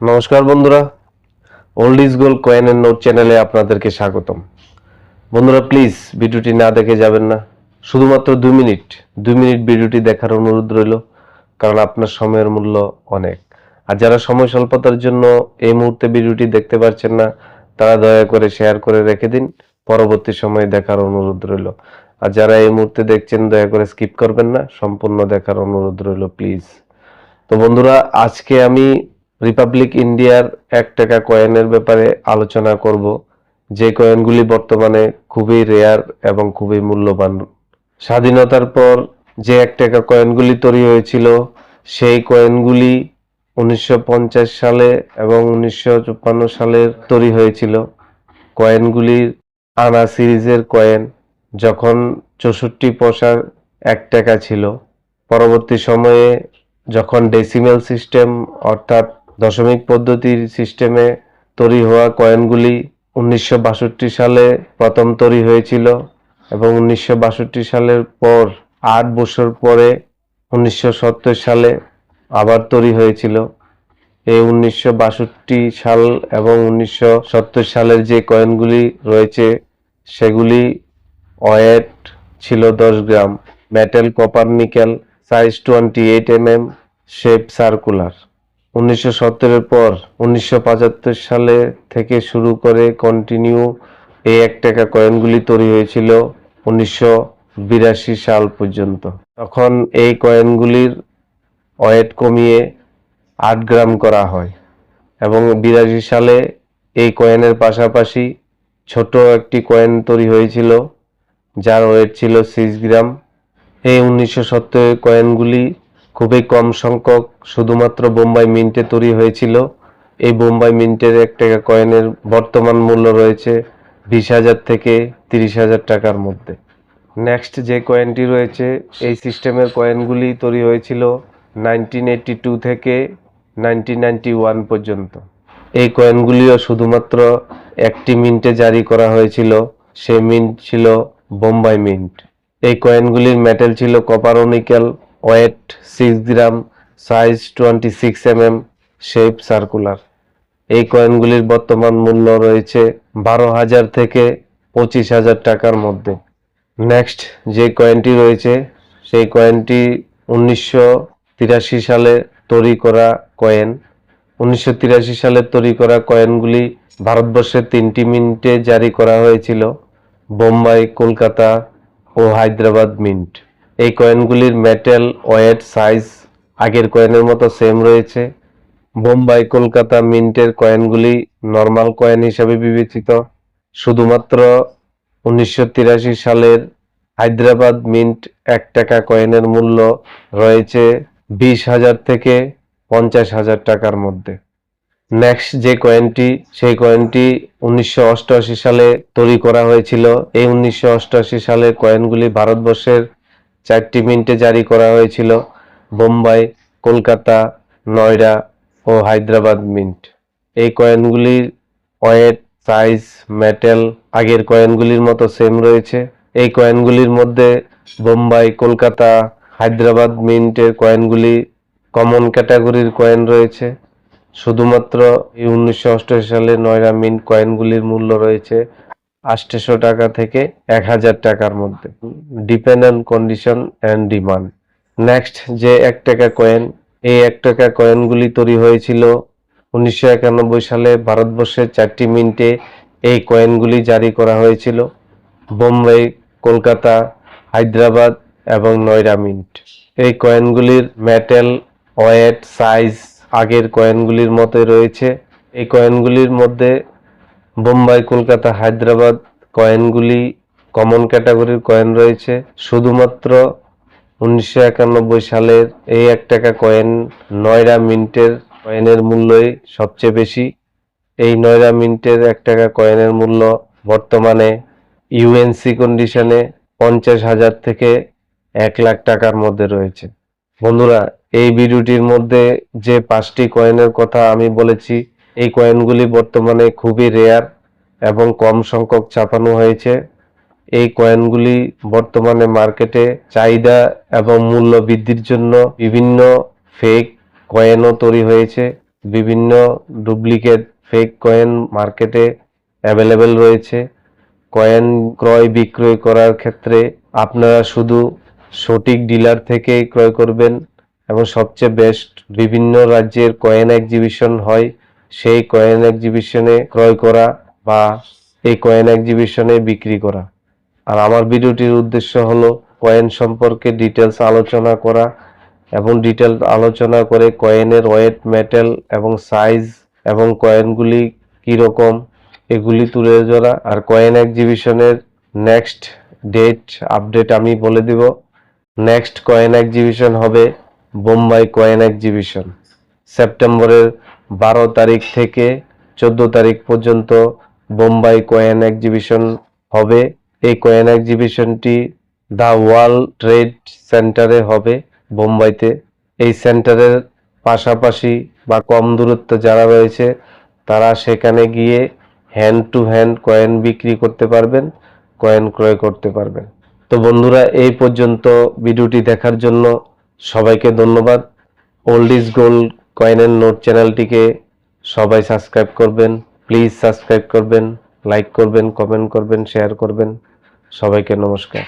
নমস্কার বন্ধুরা। Old is gold কয়েনের নোট চ্যানেলে আপনাদেরকে স্বাগতম। বন্ধুরা প্লিজ ভিডিওটি না দেখে যাবেন না। শুধুমাত্র দুই মিনিট। দুই মিনিট ভিডিওটি দেখার অনুরোধ রইল, কারণ আপনার সময়ের মূল্য অনেক। আর যারা সময় স্বল্পতার জন্য এই মুহূর্তে ভিডিওটি দেখতে পারছেন না, তারা দয়া করে শেয়ার করে রেখে দিন। পরবর্তী সময়ে দেখার অনুরোধ রইল। আর যারা এই মুহূর্তে দেখছেন, দয়া করে স্কিপ করবেন না। সম্পূর্ণ দেখার অনুরোধ রইল প্লিজ তো বন্ধুরা, আজকে আমি রিপাবলিক ইন্ডিয়ার এক টাকা কয়েনের ব্যাপারে আলোচনা করব। যে কয়েনগুলি বর্তমানে খুবই রেয়ার এবং খুবই মূল্যবান। স্বাধীনতার পর যে এক টাকা কয়েনগুলি তৈরি হয়েছিল, সেই কয়েনগুলি উনিশশো পঞ্চাশ সালে এবং উনিশশো সালের তৈরি হয়েছিল। কয়েনগুলির আনা সিরিজের কয়েন যখন চৌষট্টি পয়সার এক টাকা ছিল। পরবর্তী সময়ে যখন ডেসিমেল সিস্টেম অর্থাৎ দশমিক পদ্ধতির সিস্টেমে তৈরি হওয়া কয়েনগুলি উনিশশো বাষট্টি সালে প্রথম তৈরি হয়েছিল এবং উনিশশো বাষট্টি সালের পর আট বছর পরে উনিশশো সত্তর সালে আবার তৈরি হয়েছিল। এই উনিশশো বাষট্টি সাল এবং উনিশশো সত্তর সালের যে কয়েনগুলি রয়েছে, সেগুলি ওয়েট ছিল দশ gram. Metal, copper, nickel, size twenty eight M M shape circular. উনিশশো সত্তরের পর উনিশশো পঁচাত্তর সালে থেকে শুরু করে কন্টিনিউ এই এক টাকা কয়েনগুলি তৈরি হয়েছিল উনিশশো বিরাশি সাল পর্যন্ত। তখন এই কয়েনগুলির ওয়েট কমিয়ে আট গ্রাম করা হয় এবং বিরাশি সালে এই কয়েনের পাশাপাশি ছোট একটি কয়েন তৈরি হয়েছিল, যার ওয়েট ছিল সিক্স গ্রাম। এই উনিশশো সত্তরের কয়েনগুলি খুবই কম সংখ্যক শুধুমাত্র বোম্বাই মিন্টে তৈরি হয়েছিল। এই বোম্বাই মিন্টের এক টাকা কয়েনের বর্তমান মূল্য রয়েছে বিশ হাজার থেকে তিরিশ হাজার টাকার মধ্যে। নেক্সট যে কয়েনটি রয়েছে, এই সিস্টেমের কয়েনগুলি তৈরি হয়েছিল নাইনটিন এইটটি টু থেকে নাইনটিন নাইনটি ওয়ান পর্যন্ত। এই কয়েনগুলিও শুধুমাত্র একটি মিন্টে জারি করা হয়েছিল, সে মিন্ট ছিল বোম্বাই মিন্ট। এই কয়েনগুলির মেটেল ছিল copper weight six gram size twenty six M M shape circular এই কয়েনগুলির বর্তমান মূল্য রয়েছে বারো হাজার থেকে পঁচিশ হাজার টাকার মধ্যে। নেক্সট যে কয়েনটি রয়েছে, সেই কয়েনটি উনিশশো তিরাশি সালে তৈরি করা কয়েন উনিশশো তিরাশি সালে তৈরি করা কয়েনগুলি ভারতবর্ষের তিনটি মিন্টে জারি করা হয়েছিল, বোম্বাই, কলকাতা ও হায়দ্রাবাদ মিন্ট এই কয়েনগুলির মেটেল ওয়েট সাইজ আগের কয়েনের মতো সেম রয়েছে। বোম্বাই কলকাতা মিন্টের কয়েনগুলি নর্মাল কয়েন হিসাবে বিবেচিত। শুধুমাত্র উনিশশো তিরাশি সালের হায়দ্রাবাদ মিন্ট এক টাকা কয়েনের মূল্য রয়েছে বিশ হাজার থেকে পঞ্চাশ হাজার টাকার মধ্যে। নেক্সট যে কয়েনটি সেই কয়েনটি উনিশশো অষ্টআশি সালে তৈরি করা হয়েছিল। এই উনিশশো সালের কয়েনগুলি ভারতবর্ষের চারটি মিন্টে জারি করা হয়েছিল, বোম্বাই, কলকাতা, নয়ডা ও হায়দ্রাবাদ মিন্ট। এই কয়েনগুলির ওয়েট, সাইজ, মেটেল, আগের কয়েনগুলির মতো সেম রয়েছে। এই কয়েনগুলির মধ্যে বোম্বাই, কলকাতা, হায়দ্রাবাদ মিন্টের কয়েনগুলি কমন ক্যাটাগরির কয়েন রয়েছে। শুধুমাত্র উনিশশো সালে নয়রা মিন্ট কয়েনগুলির মূল্য রয়েছে আটশো টাকা থেকে এক হাজার টাকার মধ্যে। Depend on condition and demand next যে এক টাকা কয়েন এই এক টাকা কয়েনগুলি তৈরি হয়েছিল উনিশশো একানব্বই সালে ভারতবর্ষের চারটি মিন্টে। এই কয়েনগুলি জারি করা হয়েছিল বোম্বাই, কলকাতা, হায়দ্রাবাদ এবং নয়রা মিন্ট। এই কয়েনগুলির মেটেল ওয়েট সাইজ আগের কয়েনগুলির মতোই রয়েছে। এই কয়েনগুলির মধ্যে বোম্বাই, কলকাতা, হায়দ্রাবাদ কয়েনগুলি কমন ক্যাটাগরির কয়েন রয়েছে। শুধুমাত্র উনিশশো একানব্বই সালের এই এক টাকা কয়েন নয়রা মিন্টের কয়েনের মূল্যই সবচেয়ে বেশি। এই নয়রা মিন্টের এক টাকা কয়েনের মূল্য বর্তমানে ইউএনসি কন্ডিশনে পঞ্চাশ হাজার থেকে এক লাখ টাকার মধ্যে রয়েছে। বন্ধুরা, এই ভিডিওটির মধ্যে যে পাঁচটি কয়েনের কথা আমি বলেছি এই কয়েনগুলি বর্তমানে খুবই রেয়ার এবং কম সংখ্যক ছাপানো হয়েছে। এই কয়েনগুলি বর্তমানে মার্কেটে চাহিদা এবং মূল্য বৃদ্ধির জন্য বিভিন্ন ফেক কয়েনও তৈরি হয়েছে। বিভিন্ন ডুপ্লিকেট ফেক কয়েন মার্কেটে অ্যাভেলেবেল রয়েছে। কয়েন ক্রয় বিক্রয় করার ক্ষেত্রে আপনারা শুধু সঠিক ডিলার থেকেই ক্রয় করবেন এবং সবচেয়ে বেস্ট বিভিন্ন রাজ্যের কয়েন এক্সিবিশন হয়। সেই কয়েন এক্সিবিশনে ক্রয় করা বা এই কয়েন এক্সিবিশনে বিক্রি করা। আর আমার ভিডিওটির উদ্দেশ্য হলো কয়েন সম্পর্কে ডিটেলস আলোচনা করা এবং ডিটেল আলোচনা করে কয়েনের ওয়েট মেটাল এবং সাইজ এবং কয়েনগুলি কীরকম এগুলি তুলে ধরা। আর কয়েন এক্সিবিশনের নেক্সট ডেট আপডেট আমি বলে দিব। নেক্সট কয়েন এক্সিবিশন হবে বোম্বাই কয়েন এক্সিবিশন সেপ্টেম্বরের বারো তারিখ থেকে চোদ্দ তারিখ পর্যন্ত বোম্বাই কয়েন এক্সিবিশন হবে। এই কয়েন এক্সিবিশনটি দ্য ওয়ার্ল্ড ট্রেড সেন্টারে হবে বোম্বাইতে। এই সেন্টারের পাশাপাশি বা কম দূরত্বে যারা রয়েছে, তারা সেখানে গিয়ে হ্যান্ড টু হ্যান্ড কয়েন বিক্রি করতে পারবেন কয়েন ক্রয় করতে পারবেন। তো বন্ধুরা, এই পর্যন্ত ভিডিওটি দেখার জন্য সবাইকে ধন্যবাদ। ওল্ড ইজ গোল্ড কয়েনের নোট চ্যানেলটিকে সবাই সাবস্ক্রাইব করবেন। প্লিজ সাবস্ক্রাইব করবেন, লাইক করবেন, কমেন্ট করবেন, শেয়ার করবেন। সবাইকে নমস্কার।